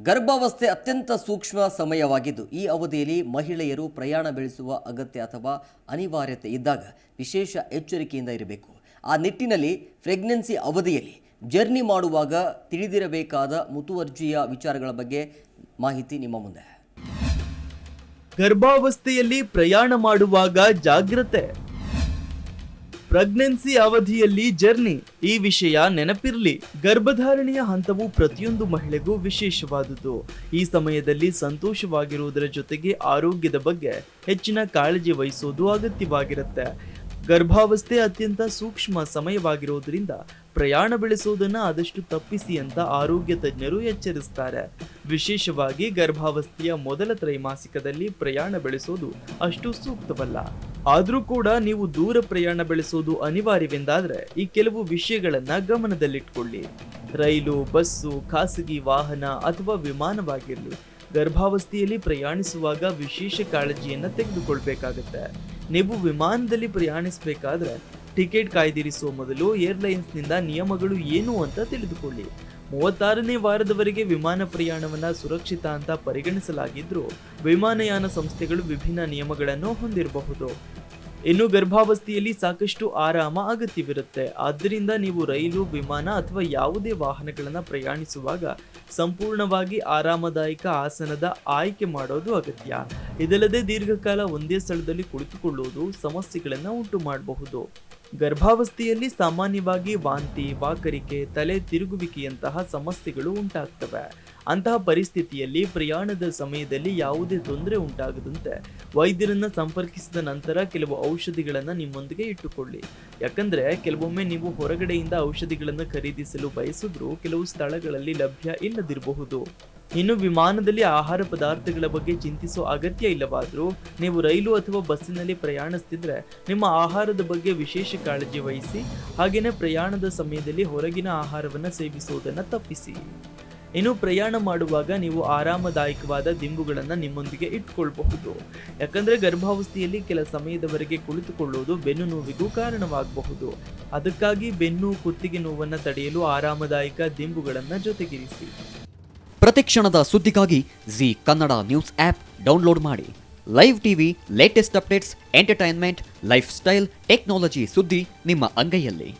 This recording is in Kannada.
ಗರ್ಭಾವಸ್ಥೆ ಅತ್ಯಂತ ಸೂಕ್ಷ್ಮ ಸಮಯವಾಗಿದ್ದು, ಈ ಅವಧಿಯಲ್ಲಿ ಮಹಿಳೆಯರು ಪ್ರಯಾಣ ಬೆಳೆಸುವ ಅಗತ್ಯ ಅಥವಾ ಅನಿವಾರ್ಯತೆ ಇದ್ದಾಗ ವಿಶೇಷ ಎಚ್ಚರಿಕೆಯಿಂದ ಇರಬೇಕು. ಆ ನಿಟ್ಟಿನಲ್ಲಿ ಪ್ರೆಗ್ನೆನ್ಸಿ ಅವಧಿಯಲ್ಲಿ ಜರ್ನಿ ಮಾಡುವಾಗ ತಿಳಿದಿರಬೇಕಾದ ಮುತುವರ್ಜಿಯ ವಿಚಾರಗಳ ಬಗ್ಗೆ ಮಾಹಿತಿ ನಿಮ್ಮ ಮುಂದೆ. ಗರ್ಭಾವಸ್ಥೆಯಲ್ಲಿ ಪ್ರಯಾಣ ಮಾಡುವಾಗ ಜಾಗ್ರತೆ. ಪ್ರೆಗ್ನೆನ್ಸಿ ಅವಧಿಯಲ್ಲಿ ಜರ್ನಿ ಈ ವಿಷಯ ನೆನಪಿರಲಿ. ಗರ್ಭಧಾರಣೆಯ ಹಂತವು ಪ್ರತಿಯೊಂದು ಮಹಿಳೆಗೂ ವಿಶೇಷವಾದುದು. ಈ ಸಮಯದಲ್ಲಿ ಸಂತೋಷವಾಗಿರುವುದರ ಜೊತೆಗೆ ಆರೋಗ್ಯದ ಬಗ್ಗೆ ಹೆಚ್ಚಿನ ಕಾಳಜಿ ವಹಿಸೋದು ಅಗತ್ಯವಾಗಿರುತ್ತೆ. ಗರ್ಭಾವಸ್ಥೆ ಅತ್ಯಂತ ಸೂಕ್ಷ್ಮ ಸಮಯವಾಗಿರೋದ್ರಿಂದ ಪ್ರಯಾಣ ಬೆಳೆಸೋದನ್ನ ಆದಷ್ಟು ತಪ್ಪಿಸಿ ಅಂತ ಆರೋಗ್ಯ ತಜ್ಞರು ಎಚ್ಚರಿಸ್ತಾರೆ. ವಿಶೇಷವಾಗಿ ಗರ್ಭಾವಸ್ಥೆಯ ಮೊದಲ ತ್ರೈಮಾಸಿಕದಲ್ಲಿ ಪ್ರಯಾಣ ಬೆಳೆಸೋದು ಅಷ್ಟು ಸೂಕ್ತವಲ್ಲ. ಆದರೂ ಕೂಡ ನೀವು ದೂರ ಪ್ರಯಾಣ ಬೆಳೆಸೋದು ಅನಿವಾರ್ಯವೆಂದಾದರೆ ಈ ಕೆಲವು ವಿಷಯಗಳನ್ನ ಗಮನದಲ್ಲಿಟ್ಕೊಳ್ಳಿ. ರೈಲು, ಬಸ್ಸು, ಖಾಸಗಿ ವಾಹನ ಅಥವಾ ವಿಮಾನವಾಗಿರಲಿ. ಗರ್ಭಾವಸ್ಥೆಯಲ್ಲಿ ಪ್ರಯಾಣಿಸುವಾಗ ವಿಶೇಷ ಕಾಳಜಿಯನ್ನು ತೆಗೆದುಕೊಳ್ಬೇಕಾಗತ್ತೆ. ನೀವು ವಿಮಾನದಲ್ಲಿ ಪ್ರಯಾಣಿಸಬೇಕಾದ್ರೆ ಟಿಕೆಟ್ ಕಾಯ್ದಿರಿಸುವ ಮೊದಲು ಏರ್ಲೈನ್ಸ್ನಿಂದ ನಿಯಮಗಳು ಏನು ಅಂತ ತಿಳಿದುಕೊಳ್ಳಿ. ಮೂವತ್ತಾರನೇ ವಾರದವರೆಗೆ ವಿಮಾನ ಪ್ರಯಾಣವನ್ನು ಸುರಕ್ಷಿತ ಅಂತ ಪರಿಗಣಿಸಲಾಗಿದ್ದರೂ ವಿಮಾನಯಾನ ಸಂಸ್ಥೆಗಳು ವಿಭಿನ್ನ ನಿಯಮಗಳನ್ನು ಹೊಂದಿರಬಹುದು. ಇನ್ನು ಗರ್ಭಾವಸ್ಥೆಯಲ್ಲಿ ಸಾಕಷ್ಟು ಆರಾಮ ಅಗತ್ಯವಿರುತ್ತೆ. ಆದ್ದರಿಂದ ನೀವು ರೈಲು, ವಿಮಾನ ಅಥವಾ ಯಾವುದೇ ವಾಹನಗಳನ್ನು ಪ್ರಯಾಣಿಸುವಾಗ ಸಂಪೂರ್ಣವಾಗಿ ಆರಾಮದಾಯಕ ಆಸನದ ಆಯ್ಕೆ ಮಾಡೋದು ಅಗತ್ಯ. ಇದಲ್ಲದೆ ದೀರ್ಘಕಾಲ ಒಂದೇ ಸ್ಥಳದಲ್ಲಿ ಕುಳಿತುಕೊಳ್ಳುವುದು ಸಮಸ್ಯೆಗಳನ್ನು ಉಂಟು ಮಾಡಬಹುದು ಗರ್ಭಾವಸ್ಥೆಯಲ್ಲಿ ಸಾಮಾನ್ಯವಾಗಿ ವಾಂತಿ ವಾಕರಿಕೆ ತಲೆ ತಿರುಗುವಿಕೆಯಂತಹ ಸಮಸ್ಯೆಗಳು ಉಂಟಾಗ್ತವೆ. ಅಂತಹ ಪರಿಸ್ಥಿತಿಯಲ್ಲಿ ಪ್ರಯಾಣದ ಸಮಯದಲ್ಲಿ ಯಾವುದೇ ತೊಂದರೆ ಉಂಟಾಗದಂತೆ ವೈದ್ಯರನ್ನು ಸಂಪರ್ಕಿಸಿದ ನಂತರ ಕೆಲವು ಔಷಧಿಗಳನ್ನು ನಿಮ್ಮೊಂದಿಗೆ ಇಟ್ಟುಕೊಳ್ಳಿ. ಯಾಕಂದರೆ ಕೆಲವೊಮ್ಮೆ ನೀವು ಹೊರಗಡೆಯಿಂದ ಔಷಧಿಗಳನ್ನು ಖರೀದಿಸಲು ಬಯಸಿದ್ರೂ ಕೆಲವು ಸ್ಥಳಗಳಲ್ಲಿ ಲಭ್ಯ ಇಲ್ಲದಿರಬಹುದು. ಇನ್ನು ವಿಮಾನದಲ್ಲಿ ಆಹಾರ ಪದಾರ್ಥಗಳ ಬಗ್ಗೆ ಚಿಂತಿಸುವ ಅಗತ್ಯ ಇಲ್ಲವಾದರೂ ನೀವು ರೈಲು ಅಥವಾ ಬಸ್ಸಿನಲ್ಲಿ ಪ್ರಯಾಣಿಸ್ತಿದ್ರೆ ನಿಮ್ಮ ಆಹಾರದ ಬಗ್ಗೆ ವಿಶೇಷ ಕಾಳಜಿ ವಹಿಸಿ ಹಾಗೆಯೇ ಪ್ರಯಾಣದ ಸಮಯದಲ್ಲಿ ಹೊರಗಿನ ಆಹಾರವನ್ನು ಸೇವಿಸುವುದನ್ನು ತಪ್ಪಿಸಿ. ಇನ್ನು ಪ್ರಯಾಣ ಮಾಡುವಾಗ ನೀವು ಆರಾಮದಾಯಕವಾದ ದಿಂಬುಗಳನ್ನು ನಿಮ್ಮೊಂದಿಗೆ ಇಟ್ಕೊಳ್ಬಹುದು. ಯಾಕಂದರೆ ಗರ್ಭಾವಸ್ಥೆಯಲ್ಲಿ ಕೆಲ ಸಮಯದವರೆಗೆ ಕುಳಿತುಕೊಳ್ಳುವುದು ಬೆನ್ನು ನೋವಿಗೂ ಕಾರಣವಾಗಬಹುದು. ಅದಕ್ಕಾಗಿ ಬೆನ್ನು, ಕುತ್ತಿಗೆ ನೋವನ್ನು ತಡೆಯಲು ಆರಾಮದಾಯಕ ದಿಂಬುಗಳನ್ನು ಜೊತೆಗಿರಿಸಿ. ಪ್ರತಿಕ್ಷಣದ ಸುದ್ದಿಗಾಗಿ Z Kannada news app download ಮಾಡಿ. Live TV latest updates entertainment lifestyle technology ಸುದ್ದಿ ನಿಮ್ಮ ಅಂಗೈಯಲ್ಲಿ.